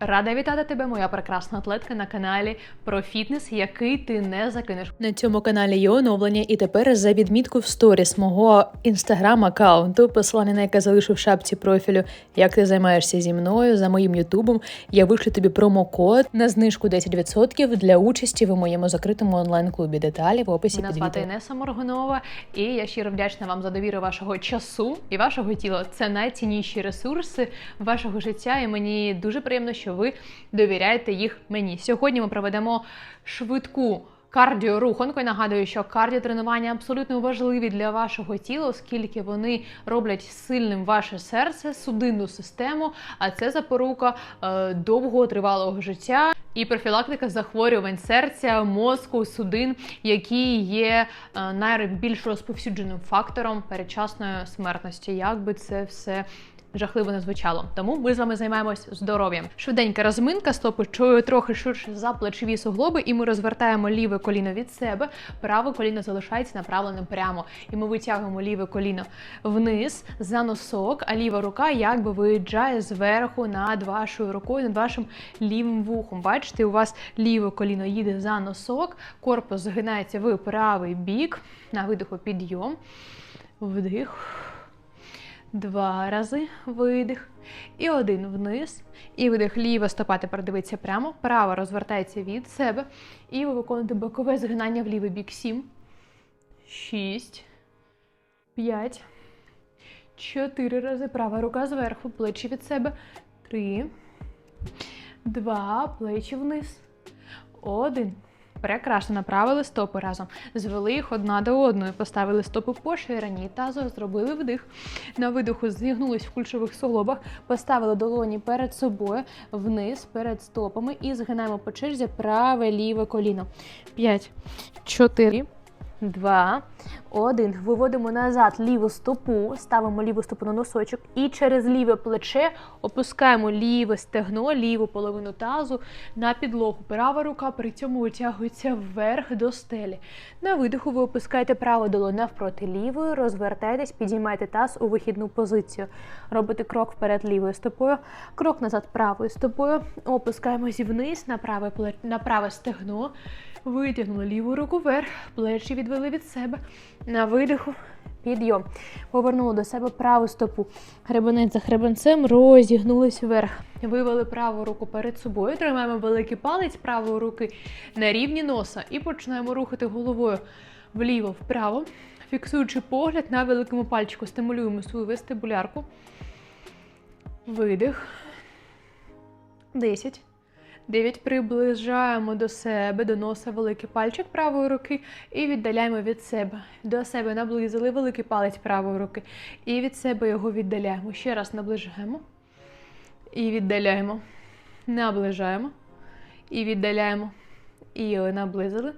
Рада вітати тебе, моя прекрасна атлетка на каналі про фітнес, який ти не закинеш. На цьому каналі є оновлення, і тепер за відмітку в сторіс мого інстаграм аккаунту, посилання на яке залишу в шапці профілю, як ти займаєшся зі мною за моїм ютубом. Я вишлю тобі промокод на знижку 10% для участі в моєму закритому онлайн-клубі. Деталі в описі Мене під звати. Інеса Моргунова, і я щиро вдячна вам за довіру вашого часу і вашого тіла. Це найцінніші ресурси вашого життя, і мені дуже приємно, що ви довіряєте їх мені. Сьогодні ми проведемо швидку. Кардіоруханку. Нагадую, що кардіотренування абсолютно важливі для вашого тіла, оскільки вони роблять сильним ваше серце, судинну систему, а це запорука е, довгого тривалого життя і профілактика захворювань серця, мозку, судин, які є е, найбільш розповсюдженим фактором передчасної смертності. Як би це все жахливо не звучало. Тому ми з вами займаємось здоров'ям. Швиденька розминка, стопи чую трохи ширше за плечові суглоби, і ми розвертаємо ліве коліно від себе, праве коліно залишається направленим прямо. І ми витягуємо ліве коліно вниз за носок, а ліва рука якби виїжджає зверху над вашою рукою, над вашим лівим вухом. Бачите, у вас ліве коліно їде за носок, корпус згинається в правий бік. На видиху підйом. Вдих. Два рази видих. І один вниз. І видих. Ліва стопа тепер дивиться прямо. Права розвертається від себе. І ви виконуєте бокове згинання в лівий бік. Сім. Шість. П'ять. Чотири рази. Права рука зверху. Плечі від себе. Три. Два. Плечі вниз. Один. Прекрасно направили стопи разом. Звели їх одна до одної, поставили стопи поширені, тазо зробили вдих. На видиху зігнулись в кульшових суглобах, поставили долоні перед собою, вниз, перед стопами і згинаємо по черзі праве ліве коліно. П'ять, чотири, два, один. Виводимо назад ліву стопу, ставимо ліву стопу на носочок і через ліве плече опускаємо ліве стегно, ліву половину тазу на підлогу. Права рука при цьому витягується вверх до стелі. На видиху ви опускаєте праву долоню навпроти лівої, розвертаєтесь, підіймаєте таз у вихідну позицію. Робите крок вперед лівою стопою, крок назад правою стопою. Опускаємось вниз на праве, на праве стегно. Витягнули ліву руку вверх, плечі відвели від себе. На видиху підйом. Повернули до себе праву стопу. Гребенець за хребенцем розігнулись вверх. Вивели праву руку перед собою. Тримаємо великий палець правої руки на рівні носа і починаємо рухати головою вліво, вправо, фіксуючи погляд на великому пальчику. Стимулюємо свою вестибулярку. Видих. 10. 9. Приближаємо до себе, до носа великий пальчик правої руки і віддаляємо від себе. До себе наблизили великий палець правої руки. І від себе його віддаляємо. Ще раз наближаємо. І віддаляємо. Наближаємо. І віддаляємо. І наблизили.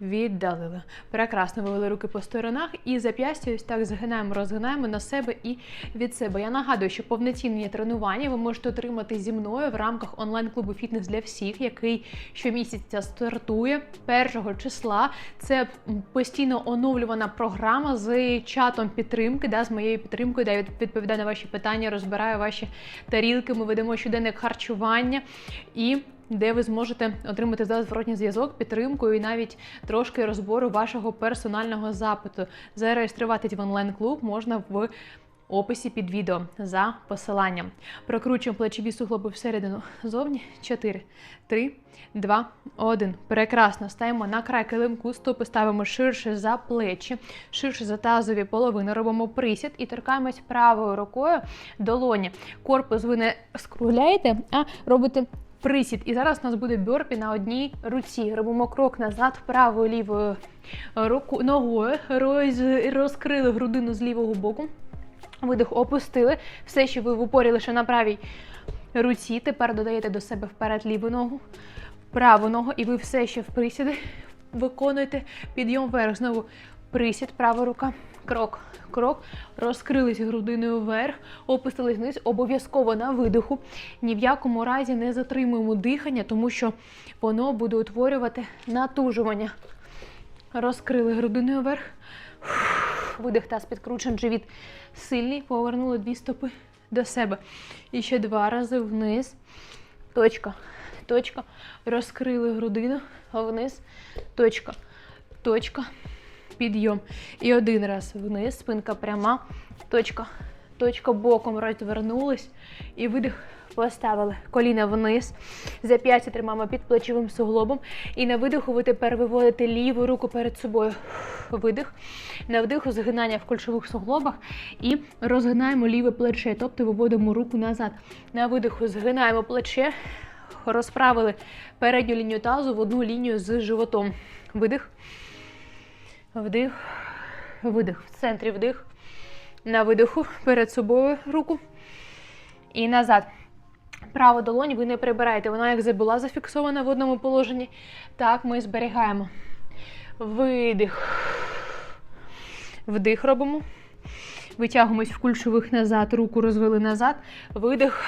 Віддалили. Прекрасно вивели руки по сторонах і зап'ястя ось так згинаємо, розгинаємо на себе і від себе. Я нагадую, що повноцінні тренування ви можете отримати зі мною в рамках онлайн-клубу Фітнес для всіх, який щомісяця стартує 1 числа. Це постійно оновлювана програма з чатом підтримки, да, з моєю підтримкою, де я відповідаю на ваші питання, розбираю ваші тарілки. Ми ведемо щоденник харчування і де ви зможете отримати зараз зворотній зв'язок, підтримку і навіть трошки розбору вашого персонального запиту. Зареєструватись в онлайн-клуб можна в описі під відео за посиланням. Прокручуємо плечові суглоби всередину зовні. 4, 3, 2, 1. Прекрасно. Стаємо на край килимку, стопи ставимо ширше за плечі, ширше за тазові половини. Робимо присід і торкаємось правою рукою долоні. Корпус ви не скругляєте, а робите присід. І зараз у нас буде бьорпі на одній руці. Робимо крок назад, правою лівою руку, ногою, роз, розкрили грудину з лівого боку. Видих опустили. Все, що ви в упорі лише на правій руці. Тепер додаєте до себе вперед ліву ногу, праву ногу, і ви все ще в присіди виконуєте підйом вверх. Знову присід, права рука, крок, крок, розкрились грудиною вверх, опустились вниз, обов'язково на видиху. Ні в якому разі не затримуємо дихання, тому що воно буде утворювати натужування. Розкрили грудиною вверх. Видих таз підкручен, живіт сильний. Повернули дві стопи до себе. І ще два рази вниз. точка, точка. Розкрили грудину вниз, точка, точка, підйом. І один раз вниз, спинка пряма, точка, точка, боком розвернулись і видих. Поставили коліна вниз, зап'ястя тримаємо під плечовим суглобом. І на видиху ви тепер виводите ліву руку перед собою. Видих. На вдиху згинання в кульшових суглобах і розгинаємо ліве плече, тобто виводимо руку назад. На видиху згинаємо плече, розправили передню лінію тазу в одну лінію з животом. Видих. Вдих. Видих. В центрі вдих. На видиху перед собою руку. І назад. Праву долонь ви не прибираєте. Вона як була зафіксована в одному положенні. Так, ми зберігаємо. Видих. Вдих робимо. Витягуємось в кульшових назад, руку розвели назад. Видих.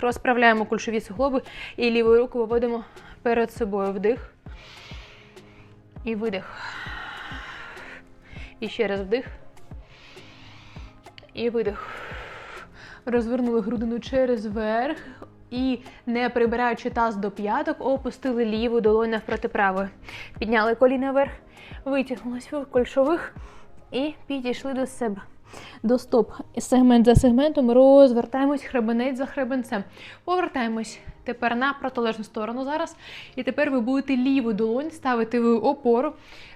Розправляємо кульшові суглоби і ліву руку виводимо перед собою. Вдих. І видих. І ще раз вдих. І видих. Розвернули грудину через верх і, не прибираючи таз до п'яток, опустили ліву долоню навпроти правої. Підняли коліна вверх, витягнулись в кольшових і підійшли до себе. До стоп. Сегмент за сегментом розвертаємось хребенець за хребенцем. Повертаємось тепер на протилежну сторону зараз. І тепер ви будете ліву долонь ставити в опору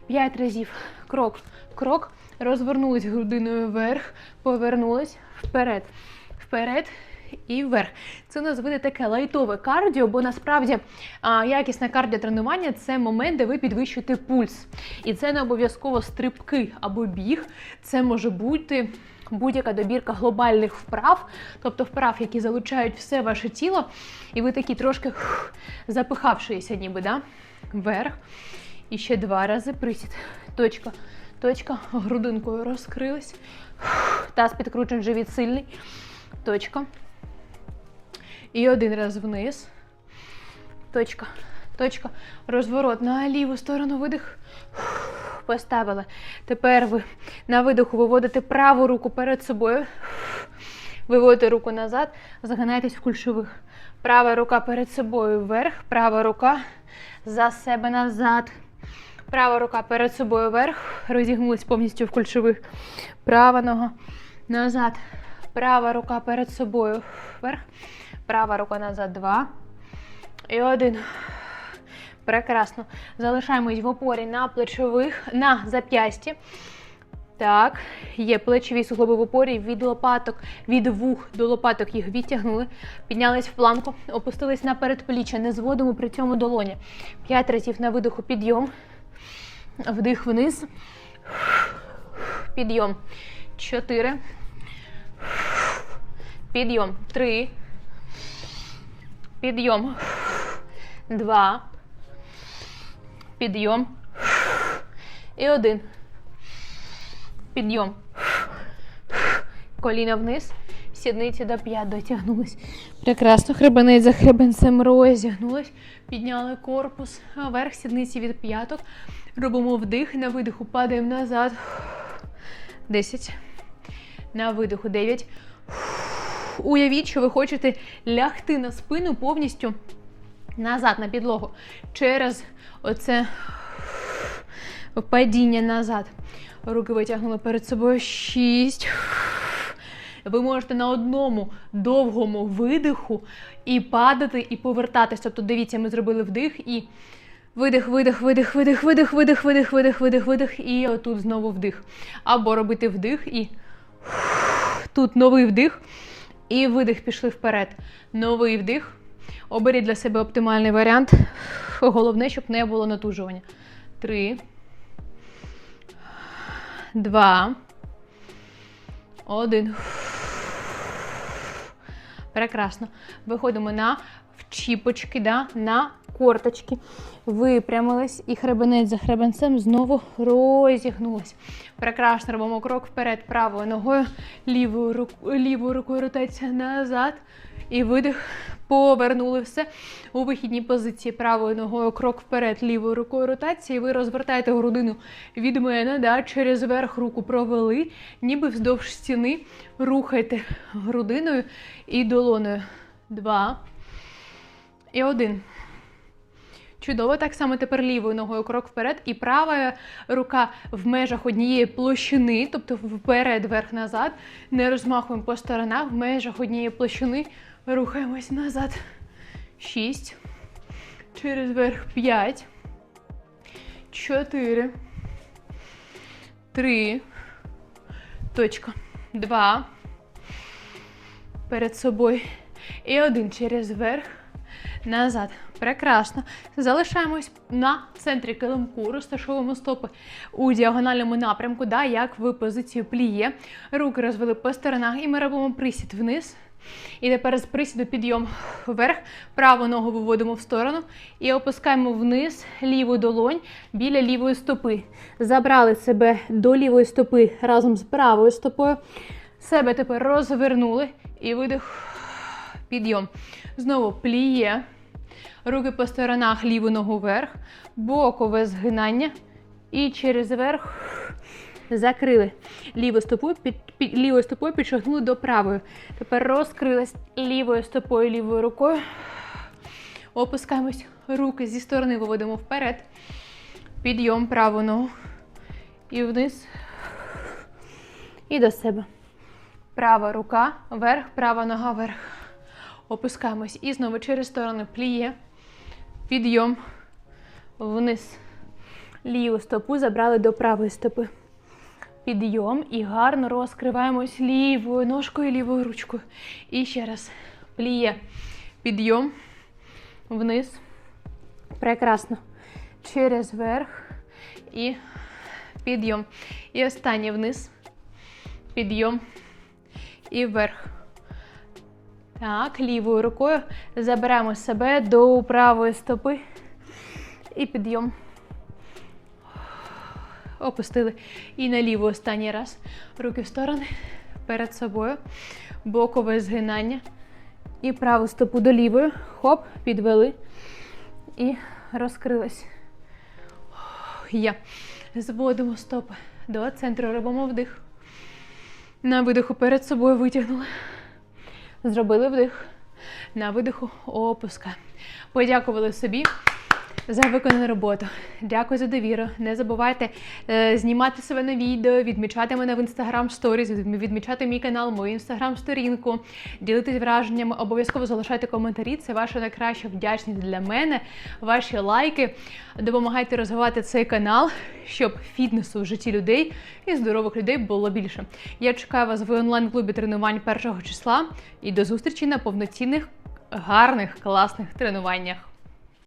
5 разів. Крок, крок. Розвернулись грудиною вверх, повернулись вперед, вперед і вверх. Це у нас буде таке лайтове кардіо, бо насправді а, якісне кардіотренування це момент, де ви підвищуєте пульс. І це не обов'язково стрибки або біг. Це може бути будь-яка добірка глобальних вправ, тобто вправ, які залучають все ваше тіло, і ви такі трошки запихавшися, ніби, да? вверх. І ще два рази присід. Точка. Точка. Грудинкою розкрились. Фух, Таз підкручений, живіт сильний. Точка. І один раз вниз. Точка. Точка. Розворот на ліву сторону видих. Фух, Поставили. Тепер ви на видиху виводите праву руку перед собою. Виводите руку назад, загинаєтесь в кульшових. Права рука перед собою вверх, права рука за себе назад. Права рука перед собою вверх. Розігнулись повністю в кульшових. Права нога назад. Права рука перед собою вверх. Права рука назад. Два. І один. Прекрасно. Залишаємось в опорі на плечових, на зап'ясті. Так, є плечові суглоби в опорі від лопаток, від вух до лопаток їх відтягнули, піднялись в планку, опустились на передпліччя, не зводимо при цьому долоні. П'ять разів на видиху підйом. Вдих вниз. Підйом. Чотири. Підйом. Три. Підйом. Два. Підйом. І один. Підйом. Коліна вниз. Сідниці до п'ят дотягнулись. Прекрасно. Хребенець за хребенцем розігнулись. Підняли корпус вверх, сідниці від п'яток. Робимо вдих. На видиху падаємо назад. Десять. На видиху дев'ять. Уявіть, що ви хочете лягти на спину повністю назад на підлогу. Через оце падіння назад. Руки витягнули перед собою. Шість. Ви можете на одному довгому видиху і падати, і повертатись. Тобто, дивіться, ми зробили вдих і видих, видих, видих, видих, видих, видих, видих, видих, видих, видих. І отут знову вдих. Або робити вдих і тут новий вдих. І видих пішли вперед. Новий вдих. Оберіть для себе оптимальний варіант. Головне, щоб не було натужування. Три. Два. Один. Прекрасно. Виходимо на вчіпочки, да? на корточки. Випрямились і хребенець за хребенцем знову розігнулись. Прекрасно робимо крок вперед правою ногою, лівою рукою ротація назад. І видих. Повернули все у вихідній позиції правою ногою, крок вперед, лівою рукою ротації. Ви розвертаєте грудину від мене, да, через верх руку провели, ніби вздовж стіни. Рухайте грудиною і долоною. Два. І один. Чудово, так само тепер лівою ногою крок вперед, і права рука в межах однієї площини, тобто вперед, вверх, назад. Не розмахуємо по сторонах, в межах однієї площини рухаємось назад. Шість. Через верх п'ять. Чотири. Три. Точка. Два. Перед собою. І один через верх. Назад. Прекрасно. Залишаємось на центрі килимку, розташовуємо стопи у діагональному напрямку, да, як в позицію пліє. Руки розвели по сторонах, і ми робимо присід вниз. І тепер з присіду підйом вверх, праву ногу виводимо в сторону і опускаємо вниз ліву долонь біля лівої стопи. Забрали себе до лівої стопи разом з правою стопою. Себе тепер розвернули і видих. Підйом. Знову пліє. Руки по сторонах, ліву ногу вверх, бокове згинання. І через верх закрили. Ліву стопу, під, під, лівою стопою підшагнули до правої. Тепер розкрились лівою стопою, лівою рукою. Опускаємось. Руки зі сторони виводимо вперед. Підйом праву ногу. І вниз. І до себе. Права рука вверх, права нога вверх. Опускаємось. І знову через сторону пліє. Підйом. Вниз. Ліву стопу забрали до правої стопи. Підйом і гарно розкриваємось лівою ножкою, лівою ручкою. І ще раз. Пліє. Підйом. Вниз. Прекрасно. Через верх. І підйом. І останнє вниз. Підйом. І вверх. Так, лівою рукою заберемо себе до правої стопи. І підйом. Опустили. І на ліву останній раз. Руки в сторони. Перед собою. Бокове згинання. І праву стопу до лівої. Хоп, підвели. І розкрились. Є. Зводимо стопи до центру. Робимо вдих. На видиху перед собою витягнули. Зробили вдих. На видиху опускаємо. Подякували собі за виконану роботу. Дякую за довіру. Не забувайте е, знімати себе на відео, відмічати мене в інстаграм сторіз, відмічати мій канал, мою інстаграм сторінку, ділитись враженнями, обов'язково залишайте коментарі. Це ваша найкраща вдячність для мене. Ваші лайки допомагайте розвивати цей канал, щоб фітнесу в житті людей і здорових людей було більше. Я чекаю вас в онлайн-клубі тренувань першого числа і до зустрічі на повноцінних, гарних, класних тренуваннях.